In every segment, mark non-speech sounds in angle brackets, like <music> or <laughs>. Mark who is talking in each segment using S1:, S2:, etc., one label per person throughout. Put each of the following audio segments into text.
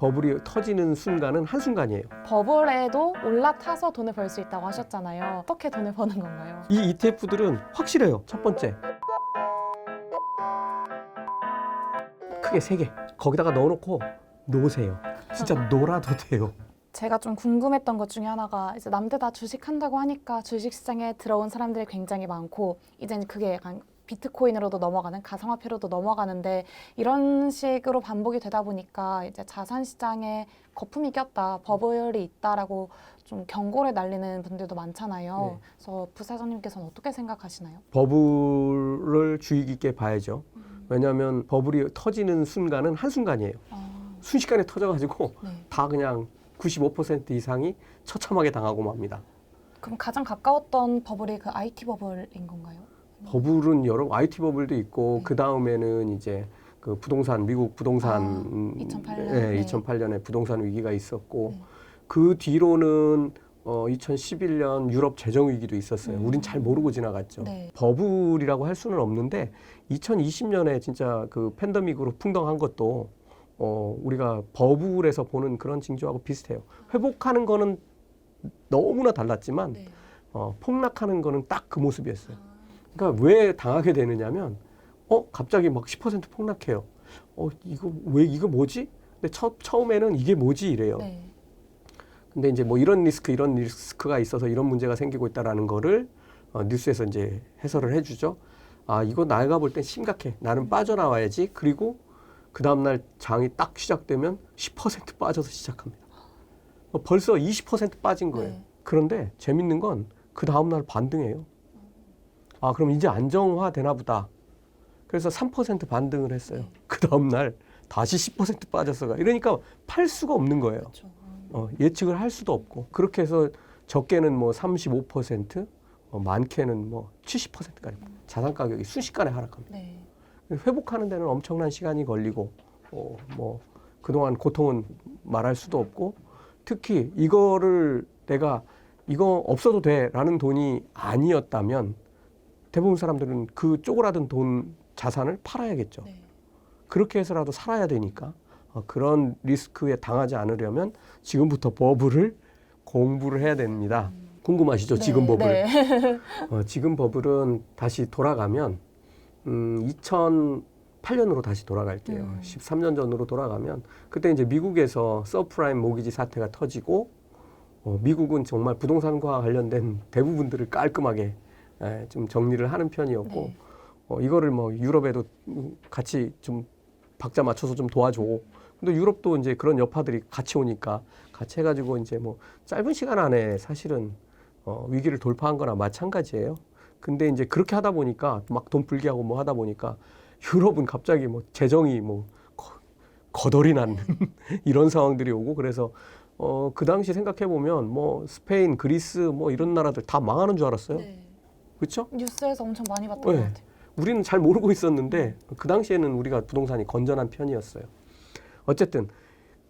S1: 버블이 터지는 순간은 한순간이에요.
S2: 버블에도 올라타서 돈을 벌 수 있다고 하셨잖아요. 어떻게 돈을 버는 건가요?
S1: 이 ETF들은 확실해요. 첫 번째. 크게 세 개. 거기다가 넣어놓고 놓으세요. 진짜 <laughs> 놀아도 돼요.
S2: 제가 좀 궁금했던 것 중에 하나가 이제 남들 다 주식한다고 하니까 주식시장에 들어온 사람들이 굉장히 많고 이제 그게 약간 비트코인으로도 넘어가는 가상화폐로도 넘어가는데 이런 식으로 반복이 되다 보니까 이제 자산 시장에 거품이 꼈다, 버블이 있다라고 좀 경고를 날리는 분들도 많잖아요.
S1: 네.
S2: 그래서 부사장님께서는 어떻게 생각하시나요?
S1: 버블을 주의 깊게 봐야죠. 왜냐하면 버블이 터지는 순간은 한 순간이에요.
S2: 아,
S1: 순식간에 터져가지고
S2: 네.
S1: 다 그냥 95% 이상이 처참하게 당하고 맙니다.
S2: 그럼 가장 가까웠던 버블이 그 IT 버블인 건가요?
S1: 버블은 여러 IT 버블도 있고
S2: 네.
S1: 그 다음에는 이제 그 부동산 미국 부동산
S2: 아,
S1: 음,
S2: 2008 년,
S1: 예,
S2: 네.
S1: 2008년에 부동산 위기가 있었고
S2: 네.
S1: 그 뒤로는 어 2011년 유럽 재정 위기도 있었어요.
S2: 음.
S1: 우린 잘 모르고 지나갔죠.
S2: 네.
S1: 버블이라고 할 수는 없는데 2020년에 진짜 그 팬데믹으로 풍덩한 것도 어 우리가 버블에서 보는 그런 징조하고 비슷해요. 회복하는 거는 너무나 달랐지만
S2: 네.
S1: 어 폭락하는 거는 딱 그 모습이었어요. 그러니까 왜 당하게 되느냐면 어 갑자기 막 10% 폭락해요. 어 이거 왜 이거 뭐지? 근데 처, 처음에는 이게 뭐지 이래요.
S2: 네.
S1: 근데 이제 뭐 이런 리스크 이런 리스크가 있어서 이런 문제가 생기고 있다라는 거를 어, 뉴스에서 이제 해설을 해주죠. 아 이거 나가 볼 땐 심각해. 나는 빠져나와야지. 그리고 그 다음 날 장이 딱 시작되면 10% 빠져서 시작합니다. 어, 벌써 20% 빠진 거예요.
S2: 네.
S1: 그런데 재밌는 건 그 다음 날 반등해요. 아 그럼 이제 안정화 되나 보다. 그래서 3% 반등을 했어요.
S2: 네.
S1: 그 다음 날 다시 10% 빠졌어가. 이러니까 팔 수가 없는 거예요.
S2: 그렇죠.
S1: 어, 예측을 할 수도 없고 그렇게 해서 적게는 뭐 35%, 어, 많게는 뭐 70%까지 자산 가격이 순식간에 하락합니다.
S2: 네.
S1: 회복하는 데는 엄청난 시간이 걸리고 어, 뭐 그동안 고통은 말할 수도 없고 특히 이거를 내가 이거 없어도 돼라는 돈이 아니었다면 대부분 사람들은 그 쪼그라든 돈 자산을 팔아야겠죠.
S2: 네.
S1: 그렇게 해서라도 살아야 되니까 어, 그런 리스크에 당하지 않으려면 지금부터 버블을 공부를 해야 됩니다. 궁금하시죠? 지금
S2: 네,
S1: 버블. <laughs>
S2: 네.
S1: 어, 지금 버블은 다시 돌아가면 음, 2008년으로 다시 돌아갈게요.
S2: 음.
S1: 13년 전으로 돌아가면 그때 이제 미국에서 서프라임 모기지 사태가 터지고 어, 미국은 정말 부동산과 관련된 대부분들을 깔끔하게 에, 좀 정리를 하는 편이었고
S2: 네.
S1: 어, 이거를 뭐 유럽에도 음, 같이 좀 박자 맞춰서 좀 도와줘. 근데 유럽도 이제 그런 여파들이 같이 오니까 같이 해가지고 이제 뭐 짧은 시간 안에 사실은 어, 위기를 돌파한 거나 마찬가지예요. 근데 이제 그렇게 하다 보니까 막돈 풀기 하고 뭐 하다 보니까 유럽은 갑자기 뭐 재정이 뭐 거, 거덜이 난 <laughs> 이런 상황들이 오고 그래서 어, 그 당시 생각해 보면 뭐 스페인, 그리스 뭐 이런 나라들 다 망하는 줄 알았어요.
S2: 네.
S1: 그렇죠?
S2: 뉴스에서 엄청 많이 봤던
S1: 네.
S2: 것 같아요.
S1: 우리는 잘 모르고 있었는데 그 당시에는 우리가 부동산이 건전한 편이었어요. 어쨌든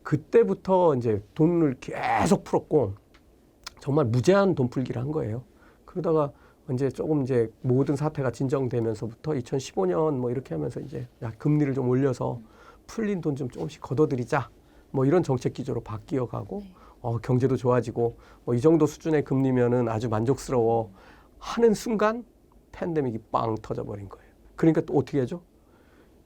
S1: 그때부터 이제 돈을 계속 풀었고 정말 무제한 돈 풀기를 한 거예요. 그러다가 이제 조금 이제 모든 사태가 진정되면서부터 2015년 뭐 이렇게 하면서 이제 야, 금리를 좀 올려서 풀린 돈 좀 조금씩 걷어들이자 뭐 이런 정책 기조로 바뀌어 가고
S2: 네.
S1: 어, 경제도 좋아지고 뭐 이 정도 수준의 금리면은 아주 만족스러워 하는 순간 팬데믹이 빵 터져버린 거예요. 그러니까 또 어떻게 하죠?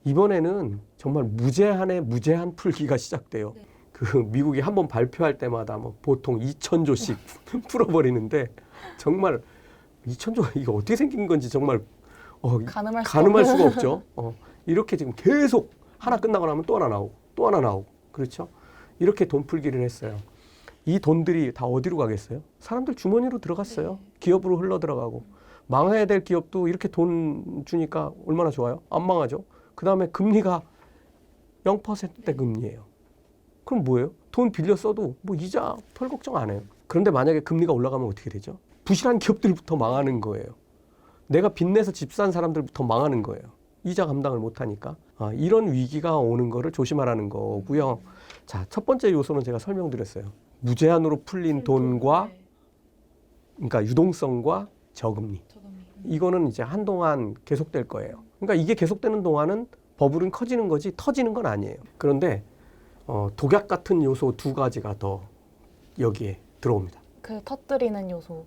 S1: 이번에는 정말 무제한의 무제한 풀기가 시작돼요.
S2: 네.
S1: 그 미국이 한 번 발표할 때마다 뭐 보통 2천조씩 <laughs> 풀어버리는데 정말 2천조 이게 어떻게 생긴 건지 정말 어,
S2: 가늠할 수
S1: 가늠할
S2: 없는.
S1: 수가 없죠. 어, 이렇게 지금 계속 하나 끝나고 나면 또 하나 나오고 또 하나 나오고 그렇죠. 이렇게 돈 풀기를 했어요. 이 돈들이 다 어디로 가겠어요? 사람들 주머니로 들어갔어요.
S2: 네.
S1: 기업으로 흘러 들어가고 망해야 될 기업도 이렇게 돈 주니까 얼마나 좋아요? 안 망하죠. 그 다음에 금리가 0%대 금리예요. 그럼 뭐예요? 돈 빌려 써도 뭐 이자 별 걱정 안 해요. 그런데 만약에 금리가 올라가면 어떻게 되죠? 부실한 기업들부터 망하는 거예요. 내가 빚내서 집 산 사람들부터 망하는 거예요. 이자 감당을 못하니까. 아, 이런 위기가 오는 거를 조심하라는 거고요. 자, 첫 번째 요소는 제가 설명드렸어요. 무제한으로 풀린 돈과,
S2: 네.
S1: 그러니까 유동성과 저금리.
S2: 저금리.
S1: 이거는 이제 한동안 계속될 거예요. 그러니까 이게 계속되는 동안은 버블은 커지는 거지 터지는 건 아니에요. 그런데 어, 독약 같은 요소 두 가지가 더 여기에 들어옵니다.
S2: 그 터뜨리는 요소.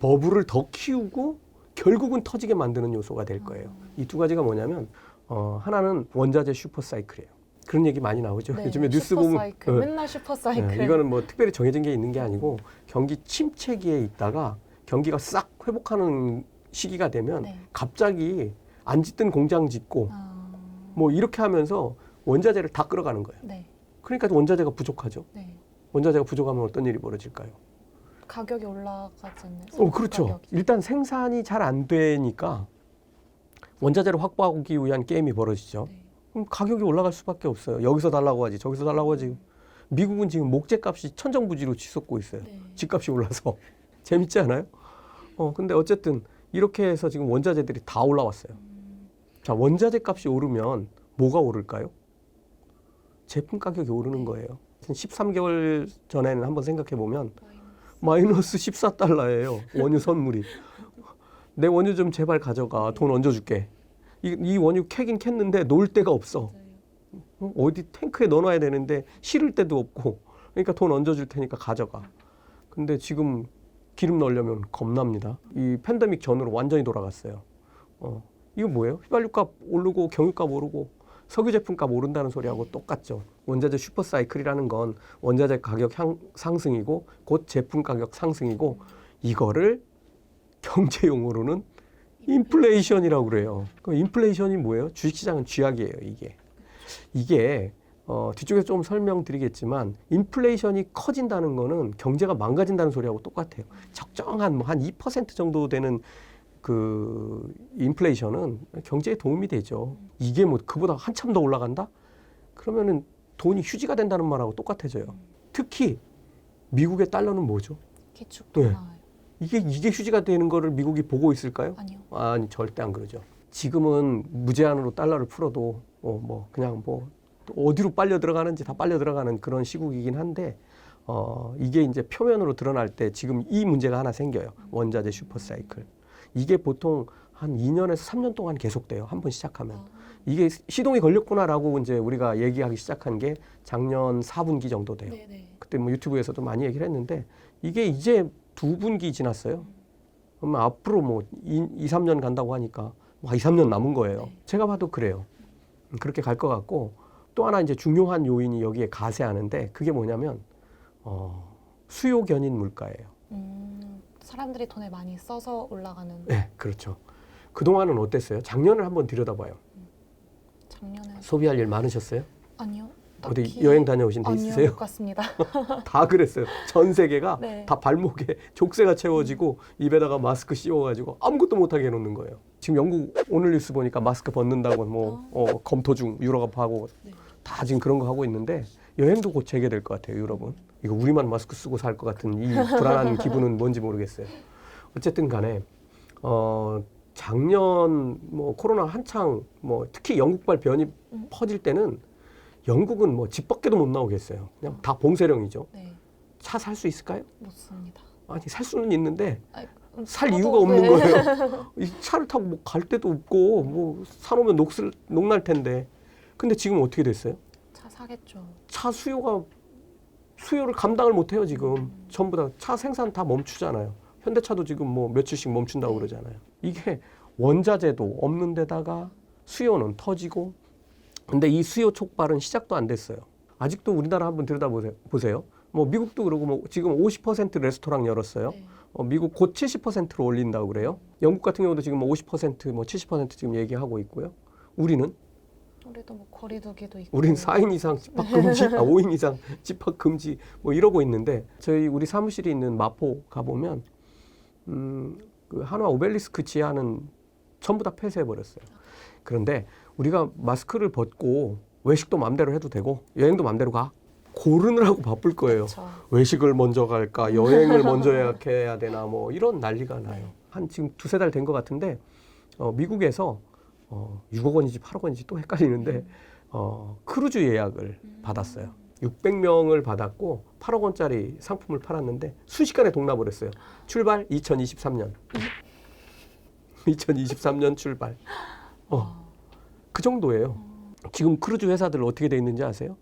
S1: 버블을 더 키우고 결국은 터지게 만드는 요소가 될 거예요. 이 두 가지가 뭐냐면 어, 하나는 원자재 슈퍼사이클이에요. 그런 얘기 많이 나오죠.
S2: 네,
S1: 요즘에 뉴스 보면. 어,
S2: 맨날 슈퍼 사이클.
S1: 네, 이거는 뭐 특별히 정해진 게 있는 게 아니고 경기 침체기에 있다가 경기가 싹 회복하는 시기가 되면
S2: 네.
S1: 갑자기 안 짓던 공장 짓고
S2: 아,
S1: 뭐 이렇게 하면서 원자재를 다 끌어가는 거예요.
S2: 네.
S1: 그러니까 원자재가 부족하죠.
S2: 네.
S1: 원자재가 부족하면 어떤 일이 벌어질까요?
S2: 가격이 올라가지 않나요?
S1: 어, 그렇죠.
S2: 가격이.
S1: 일단 생산이 잘 안 되니까 원자재를 확보하기 위한 게임이 벌어지죠.
S2: 네.
S1: 그럼 가격이 올라갈 수밖에 없어요. 여기서 달라고 하지, 저기서 달라고 하지. 미국은 지금 목재값이 천정부지로 치솟고 있어요.
S2: 네.
S1: 집값이 올라서 <laughs> 재밌지 않아요? 어 근데 어쨌든 이렇게 해서 지금 원자재들이 다 올라왔어요. 자 원자재 값이 오르면 뭐가 오를까요? 제품 가격이 오르는 거예요. 13개월 전에는 한번 생각해 보면 마이너스 14달러예요. 원유 선물이. 내 원유 좀 제발 가져가. 돈 얹어줄게. 이, 이 원유 캐긴 캤는데 놓을 데가 없어. 어, 어디 탱크에 넣어놔야 되는데 실을 데도 없고. 그러니까 돈 얹어줄 테니까 가져가. 근데 지금 기름 넣으려면 겁납니다. 이 팬데믹 전으로 완전히 돌아갔어요. 어, 이거 뭐예요? 휘발유값 오르고 경유값 오르고 석유 제품값 오른다는 소리하고 똑같죠. 원자재 슈퍼사이클이라는 건 원자재 가격 향, 상승이고 곧 제품 가격 상승이고 이거를 경제 용어로는 인플레이션이라고 그래요. 그 인플레이션이 뭐예요? 주식시장은 쥐약이에요. 이게 이게 어, 뒤쪽에 좀 설명드리겠지만 인플레이션이 커진다는 거는 경제가 망가진다는 소리하고 똑같아요. 적정한 뭐 한 2% 정도 되는 그 인플레이션은 경제에 도움이 되죠. 이게 뭐 그보다 한참 더 올라간다? 그러면은 돈이 휴지가 된다는 말하고 똑같아져요. 특히 미국의 달러는 뭐죠?
S2: 기축도
S1: 네. 이게 이게 휴지가 되는 거를 미국이 보고 있을까요?
S2: 아니요.
S1: 아니 절대 안 그러죠. 지금은 무제한으로 달러를 풀어도 어, 뭐 그냥 뭐 어디로 빨려 들어가는지 다 빨려 들어가는 그런 시국이긴 한데 어, 이게 이제 표면으로 드러날 때 지금 이 문제가 하나 생겨요. 원자재 슈퍼사이클. 이게 보통 한 2년에서 3년 동안 계속돼요. 한 번 시작하면. 이게 시동이 걸렸구나라고 이제 우리가 얘기하기 시작한 게 작년 4분기 정도 돼요.
S2: 네네.
S1: 그때 뭐 유튜브에서도 많이 얘기를 했는데 이게 이제 두 분기 지났어요. 그러면 앞으로 뭐 2, 2 3년 간다고 하니까 와, 2, 3년 남은 거예요.
S2: 네.
S1: 제가 봐도 그래요. 음, 그렇게 갈 것 같고 또 하나 이제 중요한 요인이 여기에 가세하는데 그게 뭐냐면 어, 수요 견인 물가예요.
S2: 음, 사람들이 돈을 많이 써서 올라가는
S1: 네, 그렇죠. 그 동안은 어땠어요? 작년을 한번 들여다봐요.
S2: 작년에
S1: 소비할 일 많으셨어요?
S2: 아니요.
S1: 어디 여행 다녀오신 데
S2: 아니요,
S1: 있으세요?
S2: 못 갔습니다. <laughs>
S1: 다 그랬어요. 전 세계가
S2: 네.
S1: 다 발목에 <laughs> 족쇄가 채워지고 입에다가 마스크 씌워가지고 아무것도 못하게 해놓는 거예요. 지금 영국 오늘 뉴스 보니까 마스크 벗는다고 뭐 어, 검토 중 유럽 하고
S2: 네.
S1: 다 지금 그런 거 하고 있는데 여행도 곧 재개될 것 같아요. 유럽은 이거 우리만 마스크 쓰고 살 것 같은 이 <laughs> 불안한 기분은 뭔지 모르겠어요. 어쨌든 간에 어 작년 뭐 코로나 한창 뭐 특히 영국발 변이
S2: 음.
S1: 퍼질 때는 영국은 뭐 집 밖에도 못 나오겠어요. 그냥 다 봉쇄령이죠.
S2: 네,
S1: 차 살 수 있을까요?
S2: 못 씁니다.
S1: 아니 살 수는 있는데
S2: 아이, 음,
S1: 살 이유가 없는
S2: 네.
S1: 거예요. <laughs> 이 차를 타고 뭐 갈 데도 없고 뭐 사놓으면 녹슬 녹날 텐데. 근데 지금 어떻게 됐어요?
S2: 차 사겠죠.
S1: 차 수요가 수요를 감당을 못 해요, 지금. 전부 다 차 생산 다 멈추잖아요. 현대차도 지금 뭐 며칠씩 멈춘다고 그러잖아요. 이게 원자재도 없는 데다가 수요는 터지고 근데 이 수요 촉발은 시작도 안 됐어요. 아직도 우리나라 한번 들여다보세요. 보세요. 뭐 미국도 그러고 뭐 지금 50% 레스토랑 열었어요.
S2: 네.
S1: 어, 미국 곧 70%로 올린다고 그래요. 영국 같은 경우도 지금 뭐 50%, 뭐 70% 지금 얘기하고 있고요. 우리는
S2: 우리도 뭐 거리두기도 있고.
S1: 우린 4인 이상 집합 금지, 아 5인 이상 <laughs> 집합 금지 뭐 이러고 있는데 저희 우리 사무실이 있는 마포 가 보면 음, 그 한화 오벨리스크 지하는 전부 다 폐쇄해 버렸어요. 그런데 우리가 마스크를 벗고 외식도 마음대로 해도 되고 여행도 마음대로 가. 고르느라고 바쁠 거예요.
S2: 그렇죠.
S1: 외식을 먼저 갈까 여행을 먼저 <laughs> 예약해야 되나 뭐 이런 난리가 나요. 한 지금 두세 달 된 것 같은데 어, 미국에서 어, 6억 원인지 8억 원인지 또 헷갈리는데 어, 크루즈 예약을 받았어요. 600명을 받았고 8억 원짜리 상품을 팔았는데 순식간에 동나버렸어요. 출발 2023년. 2023년 <laughs> 출발. 어, 그 정도예요. 지금 크루즈 회사들 어떻게 돼 있는지 아세요?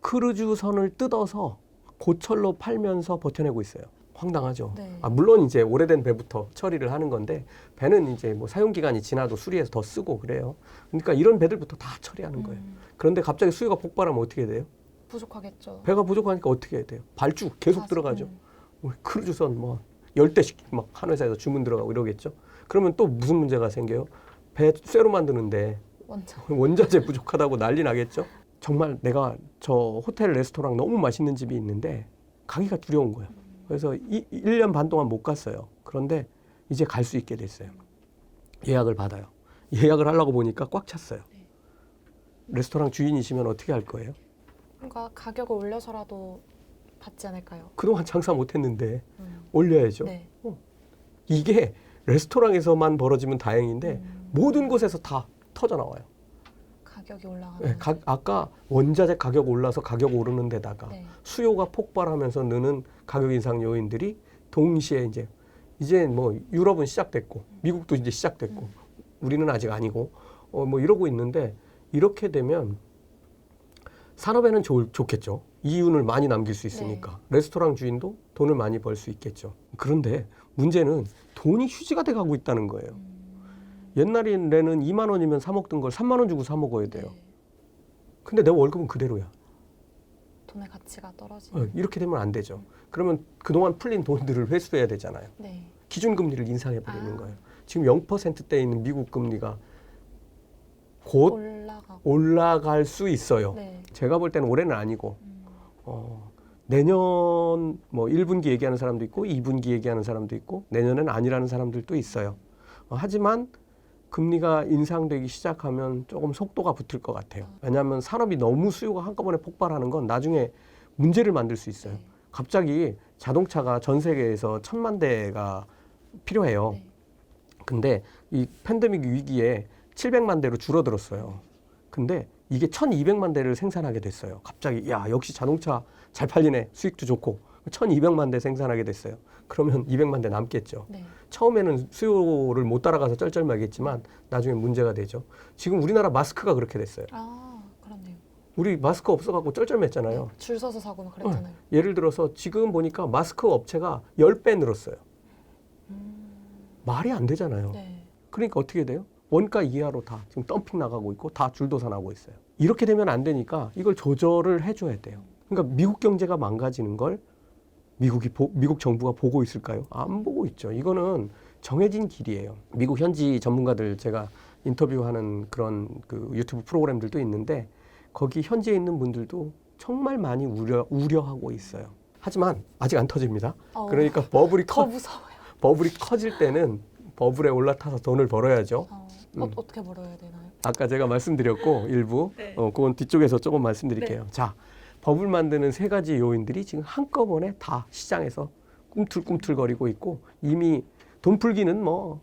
S1: 크루즈 선을 뜯어서 고철로 팔면서 버텨내고 있어요. 황당하죠.
S2: 네.
S1: 아, 물론 이제 오래된 배부터 처리를 하는 건데 배는 이제 뭐 사용 기간이 지나도 수리해서 더 쓰고 그래요. 그러니까 이런 배들부터 다 처리하는 거예요.
S2: 음,
S1: 그런데 갑자기 수요가 폭발하면 어떻게 돼요?
S2: 부족하겠죠.
S1: 배가 부족하니까 어떻게 해야 돼요? 발주 계속
S2: 아,
S1: 들어가죠.
S2: 음.
S1: 우리 크루즈선 뭐 열대씩 막 한 회사에서 주문 들어가고 이러겠죠. 그러면 또 무슨 문제가 생겨요? 배 쇠로 만드는데
S2: 원자. <laughs>
S1: 원자재 부족하다고 난리 나겠죠. 정말 내가 저 호텔 레스토랑 너무 맛있는 집이 있는데 가기가 두려운 거예요. 그래서 이, 1년 반 동안 못 갔어요. 그런데 이제 갈 수 있게 됐어요. 예약을 받아요. 예약을 하려고 보니까 꽉 찼어요. 레스토랑 주인이시면 어떻게 할 거예요?
S2: 그러니까 가격을 올려서라도 받지 않을까요?
S1: 그동안 장사 못 했는데
S2: 음.
S1: 올려야죠.
S2: 네.
S1: 이게 레스토랑에서만 벌어지면 다행인데
S2: 음,
S1: 모든 곳에서 다 터져 나와요.
S2: 가격이 올라가는.
S1: 네, 가- 아까 원자재 가격 올라서 가격 오르는 데다가
S2: 네.
S1: 수요가 폭발하면서 느는 가격 인상 요인들이 동시에 이제 이제 뭐 유럽은 시작됐고 미국도 이제 시작됐고 우리는 아직 아니고 어 뭐 이러고 있는데 이렇게 되면 산업에는 좋, 좋겠죠. 이윤을 많이 남길 수 있으니까 레스토랑 주인도 돈을 많이 벌 수 있겠죠. 그런데 문제는 돈이 휴지가 돼 가고 있다는 거예요.
S2: 음,
S1: 옛날에는 2만 원이면 사 먹던 걸 3만 원 주고 사 먹어야 돼요.
S2: 네.
S1: 근데 내 월급은 그대로야.
S2: 돈의 가치가 떨어지는.
S1: 어, 이렇게 되면 안 되죠. 그러면 그동안 풀린 돈들을 회수해야 되잖아요.
S2: 네.
S1: 기준금리를 인상해 버리는
S2: 아.
S1: 거예요. 지금 0%대에 있는 미국 금리가 곧
S2: 올라가고.
S1: 올라갈 수 있어요.
S2: 네.
S1: 제가 볼 때는 올해는 아니고
S2: 음,
S1: 어, 내년 뭐 1분기 얘기하는 사람도 있고 2분기 얘기하는 사람도 있고 내년엔 아니라는 사람들도 있어요. 어, 하지만 금리가 인상되기 시작하면 조금 속도가 붙을 것 같아요. 왜냐하면 산업이 너무 수요가 한꺼번에 폭발하는 건 나중에 문제를 만들 수 있어요.
S2: 네.
S1: 갑자기 자동차가 전 세계에서 천만 대가 필요해요.
S2: 네.
S1: 근데 이 팬데믹 위기에 700만 대로 줄어들었어요. 근데 이게 1200만 대를 생산하게 됐어요. 갑자기 야 역시 자동차 잘 팔리네 수익도 좋고 1200만 대 생산하게 됐어요. 그러면 200만 대 남겠죠.
S2: 네.
S1: 처음에는 수요를 못 따라가서 쩔쩔매겠지만 나중에 문제가 되죠. 지금 우리나라 마스크가 그렇게 됐어요.
S2: 아, 그렇네요.
S1: 우리 마스크 없어갖고 쩔쩔맸잖아요.
S2: 줄 서서 사고 막 그랬잖아요.
S1: 예를 들어서 지금 보니까 마스크 업체가 10배 늘었어요. 말이 안 되잖아요.
S2: 네.
S1: 그러니까 어떻게 돼요? 원가 이하로 다 지금 덤핑 나가고 있고 다 줄도사 나고 있어요. 이렇게 되면 안 되니까 이걸 조절을 해줘야 돼요. 그러니까 미국 경제가 망가지는 걸 미국이 보- 미국 정부가 보고 있을까요? 안 보고 있죠. 이거는 정해진 길이에요. 미국 현지 전문가들 제가 인터뷰하는 그런 그 유튜브 프로그램들도 있는데 거기 현지에 있는 분들도 정말 많이 우려 우려하고 있어요. 하지만 아직 안 터집니다.
S2: 어,
S1: 그러니까 버블이 더커
S2: 무서워요.
S1: 버블이 커질 때는 버블에 올라타서 돈을 벌어야죠.
S2: 어,
S1: 음.
S2: 어, 어떻게 벌어야 되나요?
S1: 아까 제가 말씀드렸고 일부
S2: 네.
S1: 어 그건 뒤쪽에서 조금 말씀드릴게요. 자 버블 만드는 세 가지 요인들이 지금 한꺼번에 다 시장에서 꿈틀꿈틀거리고 있고 이미 돈 풀기는 뭐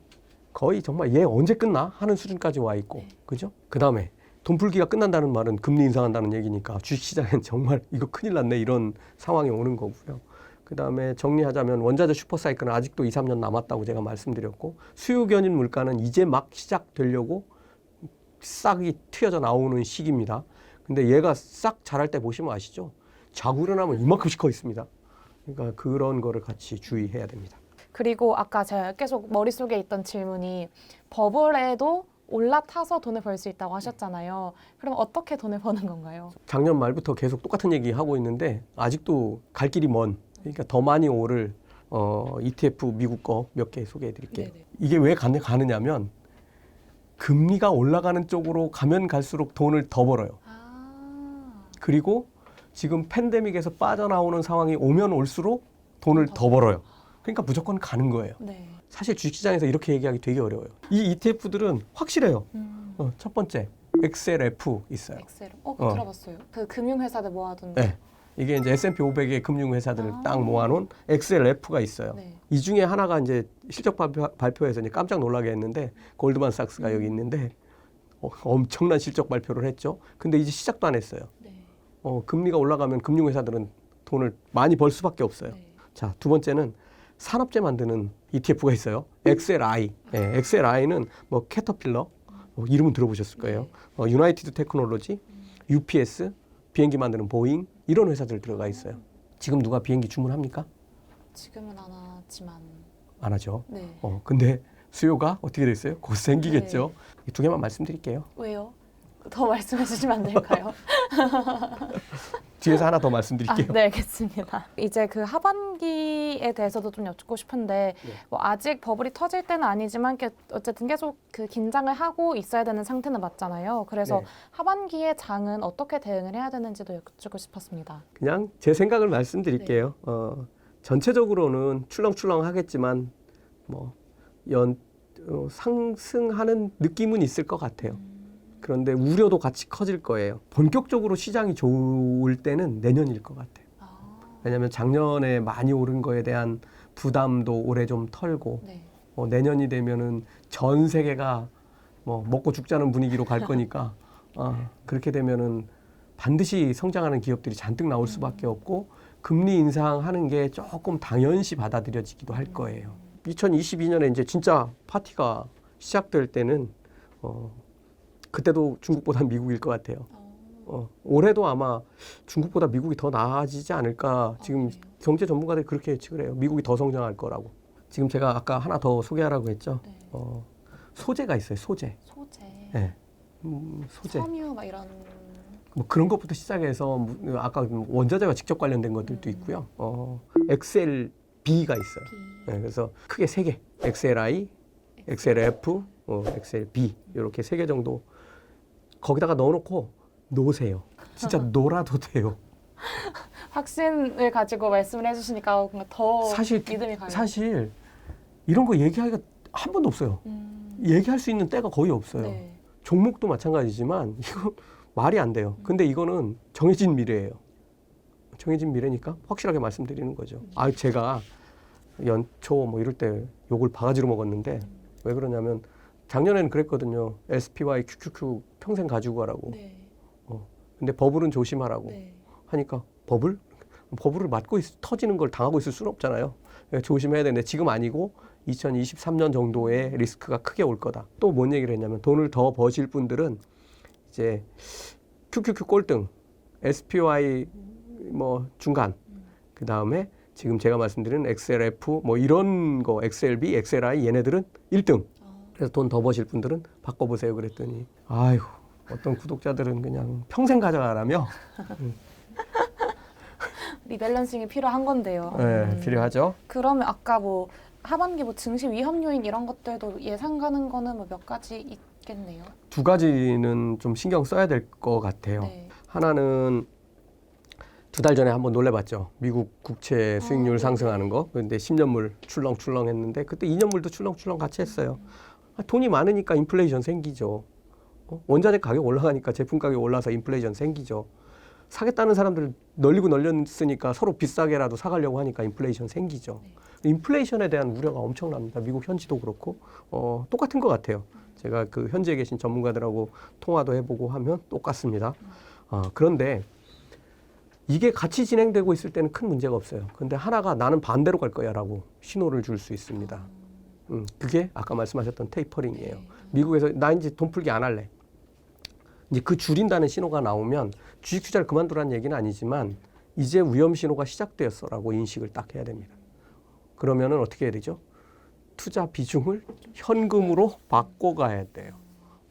S1: 거의 정말 얘 언제 끝나 하는 수준까지 와 있고
S2: 네.
S1: 그죠? 그 다음에 돈 풀기가 끝난다는 말은 금리 인상한다는 얘기니까 주식시장엔 <laughs> 정말 이거 큰일 났네 이런 상황이 오는 거고요. 그 다음에 정리하자면 원자재 슈퍼사이클은 아직도 2, 3년 남았다고 제가 말씀드렸고 수요 견인 물가는 이제 막 시작되려고 싹이 튀어져 나오는 시기입니다. 근데 얘가 싹 자랄 때 보시면 아시죠? 자고 일어나면 이만큼씩 커 있습니다. 그러니까 그런 거를 같이 주의해야 됩니다.
S2: 그리고 아까 제가 계속 머릿속에 있던 질문이 버블에도 올라타서 돈을 벌 수 있다고 하셨잖아요. 그럼 어떻게 돈을 버는 건가요?
S1: 작년 말부터 계속 똑같은 얘기 하고 있는데 아직도 갈 길이 먼. 그러니까 더 많이 오를 어, ETF 미국 거 몇 개 소개해 드릴게요.
S2: 네네.
S1: 이게 왜 가느, 가느냐면 금리가 올라가는 쪽으로 가면 갈수록 돈을 더 벌어요.
S2: 아,
S1: 그리고 지금 팬데믹에서 빠져나오는 상황이 오면 올수록 돈을
S2: 더
S1: 더 벌어요. 그러니까 무조건 가는 거예요.
S2: 네.
S1: 사실 주식시장에서 이렇게 얘기하기 되게 어려워요. 이 ETF들은 확실해요.
S2: 음,
S1: 어, 첫 번째, XLF 있어요.
S2: 엑셀. 어,
S1: 어.
S2: 들어봤어요. 그 금융회사들 모아둔.
S1: 네. 이게 이제 S&P 500의 금융회사들을
S2: 아.
S1: 딱 모아놓은 XLF가 있어요.
S2: 네.
S1: 이 중에 하나가 이제 실적 발표, 발표에서 이제 깜짝 놀라게 했는데 골드만삭스가 여기 있는데 어, 엄청난 실적 발표를 했죠. 근데 이제 시작도 안 했어요.
S2: 네.
S1: 어, 금리가 올라가면 금융회사들은 돈을 많이 벌 수밖에 없어요.
S2: 네.
S1: 자, 두 번째는 산업재 만드는 ETF가 있어요. XLI. 예, XLI는 뭐 캐터필러 어, 이름은 들어보셨을 거예요. 어, 유나이티드 테크놀로지, UPS, 비행기 만드는 보잉 이런 회사들 들어가 있어요. 지금 누가 비행기 주문합니까?
S2: 지금은 안 하지만
S1: 안 하죠.
S2: 네.
S1: 어, 근데 수요가 어떻게 됐어요? 곧 생기겠죠. 이두 개만 말씀드릴게요.
S2: 왜요? 더 말씀해 주시면 안 될까요? <laughs> <laughs>
S1: 뒤에서 하나 더
S2: 아,
S1: 말씀드릴게요.
S2: 네, 알겠습니다. 이제 그 하반기에 대해서도 좀 여쭙고 싶은데
S1: 네.
S2: 뭐 아직 버블이 터질 때는 아니지만 게- 어쨌든 계속 그 긴장을 하고 있어야 되는 상태는 맞잖아요. 그래서
S1: 네.
S2: 하반기의 장은 어떻게 대응을 해야 되는지도 여쭙고 싶었습니다.
S1: 그냥 제 생각을 말씀드릴게요. 어, 전체적으로는 출렁출렁 하겠지만 뭐 연, 어, 상승하는 느낌은 있을 것 같아요. 그런데 우려도 같이 커질 거예요. 본격적으로 시장이 좋을 때는 내년일 것 같아요.
S2: 아,
S1: 왜냐하면 작년에 많이 오른 거에 대한 부담도 올해 좀 털고
S2: 네.
S1: 어, 내년이 되면은 전 세계가 뭐 먹고 죽자는 분위기로 갈 거니까 아, <laughs> 그렇게 되면은 반드시 성장하는 기업들이 잔뜩 나올 수밖에 없고 금리 인상하는 게 조금 당연시 받아들여지기도 할 거예요. 2022년에 이제 진짜 파티가 시작될 때는 어, 그때도 중국보다 미국일 것 같아요. 어, 올해도 아마 중국보다 미국이 더 나아지지 않을까 지금
S2: 그래요?
S1: 경제 전문가들이 그렇게 예측을 해요. 미국이 더 성장할 거라고. 지금 제가 아까 하나 더 소개하라고 했죠.
S2: 네.
S1: 어, 소재가 있어요. 소재.
S2: 소재,
S1: 네. 음, 소재.
S2: 섬유 막 이런
S1: 뭐 그런 것부터 시작해서 무- 아까 원자재와 직접 관련된 것들도 있고요. 어, XLB가 있어요.
S2: 비,
S1: 네, 그래서 크게 세 개. XLI, XLF, 어, XLB 이렇게 세 개 정도 거기다가 넣어놓고 놓으세요. 진짜 <laughs> 놀아도 돼요.
S2: 확신을 가지고 말씀을 해주시니까 뭔가 더
S1: 사실
S2: 믿음이 가요.
S1: 사실 이런 거 얘기하기가 한 번도 없어요.
S2: 음,
S1: 얘기할 수 있는 때가 거의 없어요.
S2: 네.
S1: 종목도 마찬가지지만 <laughs> 이거 말이 안 돼요. 근데 이거는 정해진 미래예요. 정해진 미래니까 확실하게 말씀드리는 거죠. 아 제가 연초 뭐 이럴 때 욕을 바가지로 먹었는데 왜 그러냐면 작년에는 그랬거든요. SPY, QQQ 평생 가지고 가라고.
S2: 네.
S1: 근데 버블은 조심하라고
S2: 네.
S1: 하니까 버블? 버블을 맞고 있- 터지는 걸 당하고 있을 수는 없잖아요. 그러니까 조심해야 되는데 지금 아니고 2023년 정도의 리스크가 크게 올 거다. 또 뭔 얘기를 했냐면 돈을 더 버실 분들은 이제 QQQ 꼴등, SPY 뭐 중간, 그 다음에 지금 제가 말씀드린 XLF 뭐 이런 거 XLB, XLI 얘네들은 1등.
S2: 어,
S1: 그래서 돈 더 버실 분들은 바꿔보세요 그랬더니 아이고 어떤 구독자들은 그냥 평생 가져가라며 <laughs>
S2: 리밸런싱이 필요한 건데요.
S1: 네,
S2: 음.
S1: 필요하죠.
S2: 그러면 아까 뭐 하반기 뭐 증시 위험 요인 이런 것들도 예상 가는 거는 뭐 몇 가지 있겠네요.
S1: 두 가지는 좀 신경 써야 될 것 같아요.
S2: 네.
S1: 하나는 두 달 전에 한번 놀래봤죠. 미국 국채 수익률
S2: 네.
S1: 상승하는 거. 근데 10년물 출렁출렁 했는데 그때 2년물도 출렁출렁 같이 했어요. 아, 돈이 많으니까 인플레이션 생기죠. 어? 원자재 가격 올라가니까 제품 가격 올라서 인플레이션 생기죠. 사겠다는 사람들 널리고 널렸으니까 서로 비싸게라도 사가려고 하니까 인플레이션 생기죠. 인플레이션에 대한 우려가 엄청납니다. 미국 현지도 그렇고 어, 똑같은 것 같아요. 제가 그 현지에 계신 전문가들하고 통화도 해보고 하면 똑같습니다. 어, 그런데 이게 같이 진행되고 있을 때는 큰 문제가 없어요. 근데 하나가 나는 반대로 갈 거야라고 신호를 줄 수 있습니다. 음, 그게 아까 말씀하셨던 테이퍼링이에요.
S2: 네.
S1: 미국에서 나 이제 돈 풀기 안 할래. 이제 그 줄인다는 신호가 나오면 주식 투자를 그만두라는 얘기는 아니지만 이제 위험 신호가 시작되었어라고 인식을 딱 해야 됩니다. 그러면은 어떻게 해야 되죠? 투자 비중을 현금으로 바꿔가야 돼요.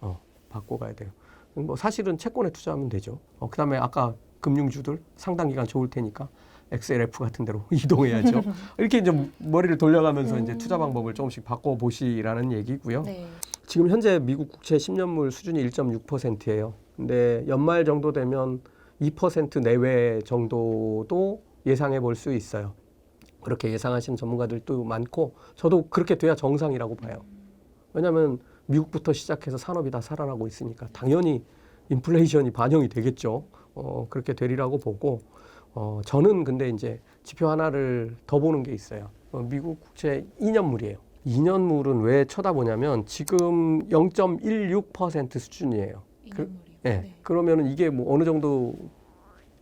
S1: 어, 바꿔가야 돼요. 뭐 사실은 채권에 투자하면 되죠. 어, 그다음에 아까 금융주들 상당 기간 좋을 테니까 XLF 같은 데로 <laughs> 이동해야죠. <laughs> 이렇게 이제 머리를 돌려가면서 이제 투자 방법을 조금씩 바꿔 보시라는 얘기고요.
S2: 네.
S1: 지금 현재 미국 국채 10년물 수준이 1.6%예요. 근데 연말 정도 되면 2% 내외 정도도 예상해 볼 수 있어요. 그렇게 예상하시는 전문가들도 많고 저도 그렇게 돼야 정상이라고 봐요. 왜냐하면 미국부터 시작해서 산업이 다 살아나고 있으니까 당연히 인플레이션이 반영이 되겠죠. 어, 그렇게 되리라고 보고 어, 저는 근데 이제 지표 하나를 더 보는 게 있어요. 어, 미국 국채 2년물이에요. 2년물은 왜 쳐다보냐면 지금 0.16% 수준이에요. 그-. 예.
S2: 네.
S1: 그러면은 이게 뭐 어느 정도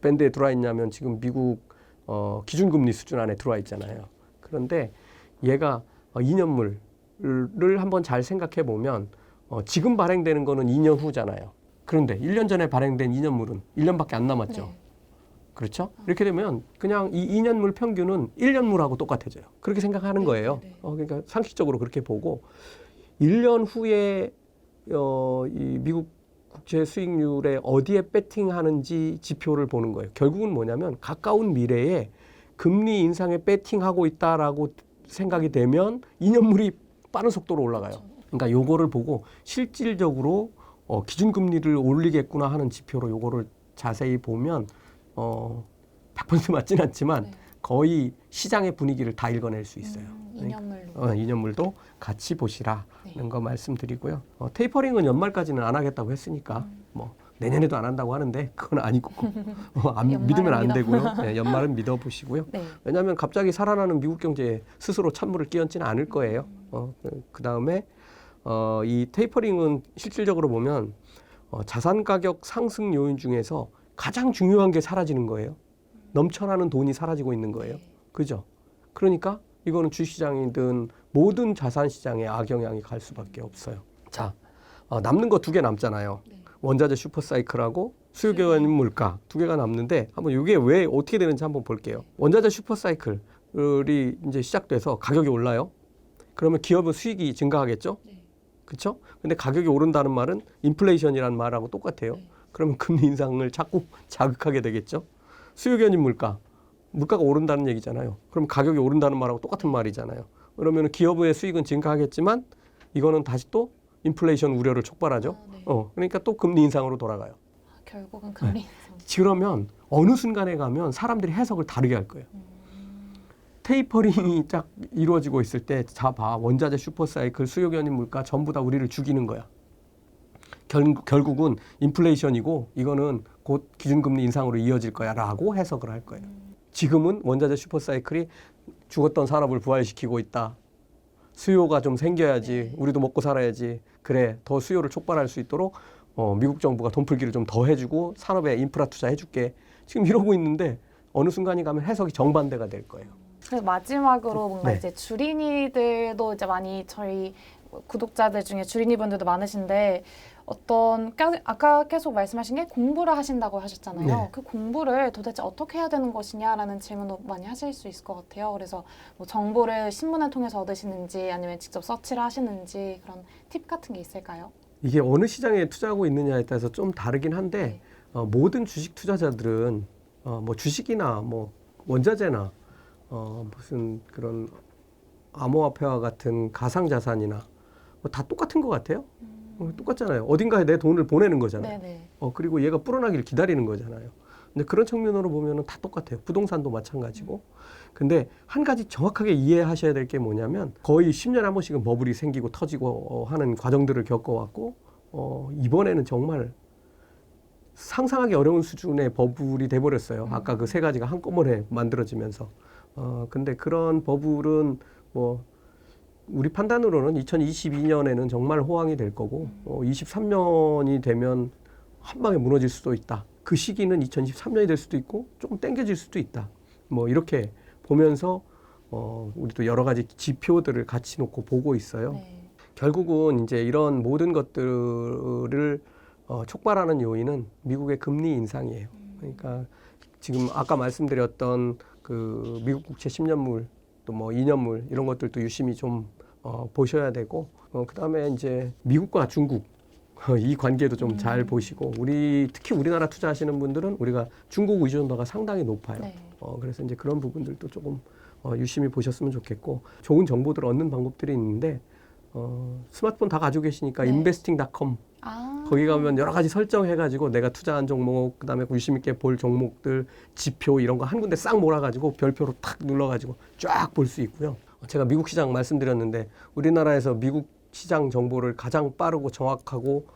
S1: 밴드에 들어와 있냐면 지금 미국 어, 기준금리 수준 안에 들어와 있잖아요. 그런데 얘가 어, 2년물을 한번 잘 생각해 보면 어, 지금 발행되는 거는 2년 후잖아요. 그런데 1년 전에 발행된 2년물은 1년밖에 안 남았죠.
S2: 네.
S1: 그렇죠? 이렇게 되면 그냥 이 2년물 평균은 1년물하고 똑같아져요. 그렇게 생각하는
S2: 네,
S1: 거예요.
S2: 네, 네.
S1: 어, 그러니까 상식적으로 그렇게 보고 1년 후에 어, 이 미국 국채 수익률에 어디에 배팅하는지 지표를 보는 거예요. 결국은 뭐냐면 가까운 미래에 금리 인상에 배팅하고 있다라고 생각이 되면 2년물이 빠른 속도로 올라가요.
S2: 그렇죠.
S1: 그러니까 요거를 보고 실질적으로 어, 기준금리를 올리겠구나 하는 지표로 요거를 자세히 보면 어, 100% 맞진 않지만
S2: 네.
S1: 거의 시장의 분위기를 다 읽어낼 수 있어요.
S2: 음, 2년물로.
S1: 어, 2년물도 같이 보시라는
S2: 네.
S1: 거 말씀드리고요. 어, 테이퍼링은 연말까지는 안 하겠다고 했으니까
S2: 음.
S1: 뭐 내년에도 안 한다고 하는데 그건 아니고 어, <laughs> 안, 믿으면 안
S2: 믿어.
S1: 되고요. <laughs> 네, 연말은 믿어보시고요.
S2: 네.
S1: 왜냐하면 갑자기 살아나는 미국 경제에 스스로 찬물을 끼얹지는 않을 거예요. 어, 그 다음에 어, 이 테이퍼링은 실질적으로 보면 어, 자산 가격 상승 요인 중에서 가장 중요한 게 사라지는 거예요. 넘쳐나는 돈이 사라지고 있는 거예요.
S2: 네.
S1: 그죠? 그러니까 이거는 주시장이든 모든 자산 시장에 악영향이 갈 수밖에 없어요. 자, 어, 남는 거 두 개 남잖아요.
S2: 네.
S1: 원자재 슈퍼사이클하고 수요기관 물가 두 개가 남는데 한번 이게 왜 어떻게 되는지 한번 볼게요. 원자재 슈퍼사이클이 이제 시작돼서 가격이 올라요. 그러면 기업은 수익이 증가하겠죠?
S2: 네.
S1: 그렇죠? 근데 가격이 오른다는 말은 인플레이션이라는 말하고 똑같아요.
S2: 네.
S1: 그러면 금리 인상을 자꾸 <laughs> 자극하게 되겠죠? 수요 견인 물가, 물가가 오른다는 얘기잖아요. 그럼 가격이 오른다는 말하고 똑같은 말이잖아요. 그러면 기업의 수익은 증가하겠지만 이거는 다시 또 인플레이션 우려를 촉발하죠.
S2: 아, 네.
S1: 어, 그러니까 또 금리 인상으로 돌아가요.
S2: 결국은 금리 인상. <laughs>
S1: 그러면 어느 순간에 가면 사람들이 해석을 다르게 할 거예요.
S2: 음,
S1: 테이퍼링이 딱 이루어지고 있을 때, 자, 봐. 원자재 슈퍼사이클, 수요견인 물가 전부 다 우리를 죽이는 거야. 결, 결국은 인플레이션이고 이거는 곧 기준금리 인상으로 이어질 거야 라고 해석을 할 거예요. 지금은 원자재 슈퍼사이클이 죽었던 산업을 부활시키고 있다. 수요가 좀 생겨야지.
S2: 네.
S1: 우리도 먹고 살아야지. 그래. 더 수요를 촉발할 수 있도록 어, 미국 정부가 돈 풀기를 좀 더 해주고 산업에 인프라 투자 해줄게. 지금 이러고 있는데 어느 순간이 가면 해석이 정반대가 될 거예요.
S2: 그래서 마지막으로 뭔가
S1: 네.
S2: 이제 주린이들도 이제 많이 저희 구독자들 중에 주린이분들도 많으신데 어떤 까- 아까 계속 말씀하신 게 공부를 하신다고 하셨잖아요.
S1: 네.
S2: 그 공부를 도대체 어떻게 해야 되는 것이냐라는 질문도 많이 하실 수 있을 것 같아요. 그래서 뭐 정보를 신문을 통해서 얻으시는지 아니면 직접 서치를 하시는지 그런 팁 같은 게 있을까요?
S1: 이게 어느 시장에 투자하고 있느냐에 따라서 좀 다르긴 한데
S2: 네.
S1: 어, 모든 주식 투자자들은 어, 뭐 주식이나 뭐 원자재나 어, 무슨 그런 암호화폐와 같은 가상 자산이나 뭐 다 똑같은 것 같아요. 어, 똑같잖아요. 어딘가에 내 돈을 보내는 거잖아요.
S2: 네네.
S1: 어, 그리고 얘가 불어나기를 기다리는 거잖아요. 근데 그런 측면으로 보면은 다 똑같아요. 부동산도 마찬가지고. 근데 한 가지 정확하게 이해하셔야 될 게 뭐냐면 거의 10년에 한 번씩은 버블이 생기고 터지고 어, 하는 과정들을 겪어왔고 어, 이번에는 정말 상상하기 어려운 수준의 버블이 돼버렸어요. 아까 그 세 가지가 한꺼번에 만들어지면서. 어, 근데 그런 버블은 뭐 우리 판단으로는 2022년에는 정말 호황이 될 거고 어, 23년이 되면 한 방에 무너질 수도 있다. 그 시기는 2023년이 될 수도 있고 조금 땡겨질 수도 있다. 뭐 이렇게 보면서 어, 우리도 여러 가지 지표들을 같이 놓고 보고 있어요.
S2: 네.
S1: 결국은 이제 이런 모든 것들을 어, 촉발하는 요인은 미국의 금리 인상이에요. 그러니까 지금 아까 말씀드렸던 그 미국 국채 10년물 또뭐 2년물 이런 것들도 유심히 좀 어, 보셔야 되고 어, 그다음에 이제 미국과 중국 어, <laughs> 이 관계도 좀잘 보시고 우리 특히 우리나라 투자하시는 분들은 우리가 중국 의존도가 상당히 높아요.
S2: 네.
S1: 어, 그래서 이제 그런 부분들도 조금 어, 유심히 보셨으면 좋겠고 좋은 정보들을 얻는 방법들이 있는데 어, 스마트폰 다 가지고 계시니까
S2: 네.
S1: investing.com
S2: 아.
S1: 거기 가면 여러 가지 설정해가지고 내가 투자한 종목 그다음에 유심 있게 볼 종목들 지표 이런 거 한 군데 싹 몰아가지고 별표로 탁 눌러가지고 쫙 볼 수 있고요. 제가 미국 시장 말씀드렸는데 우리나라에서 미국 시장 정보를 가장 빠르고 정확하고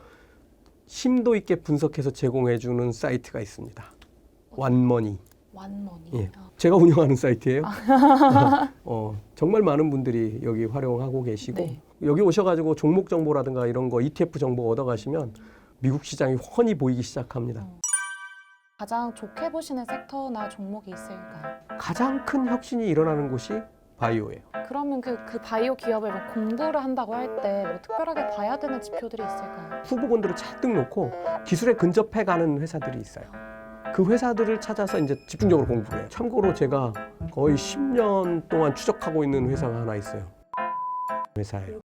S1: 심도 있게 분석해서 제공해주는 사이트가 있습니다. 완머니.
S2: 완머니.
S1: 예.
S2: 아,
S1: 제가 운영하는 사이트예요. <laughs> 어, 정말 많은 분들이 여기 활용하고 계시고
S2: 네.
S1: 여기 오셔가지고 종목 정보라든가 이런 거 ETF 정보 얻어가시면 미국 시장이 훤히 보이기 시작합니다.
S2: 가장 좋게 보시는 섹터나 종목이 있을까요?
S1: 가장 큰 혁신이 일어나는 곳이 바이오예요.
S2: 그러면 그, 그 바이오 기업을 뭐 공부를 한다고 할 때 뭐 특별하게 봐야 되는 지표들이 있을까요?
S1: 후보군들을 잔뜩 놓고 기술에 근접해가는 회사들이 있어요. 그 회사들을 찾아서 이제 집중적으로 공부를 해요. 참고로 제가 거의 10년 동안 추적하고 있는 회사가 하나 있어요. 회사예요.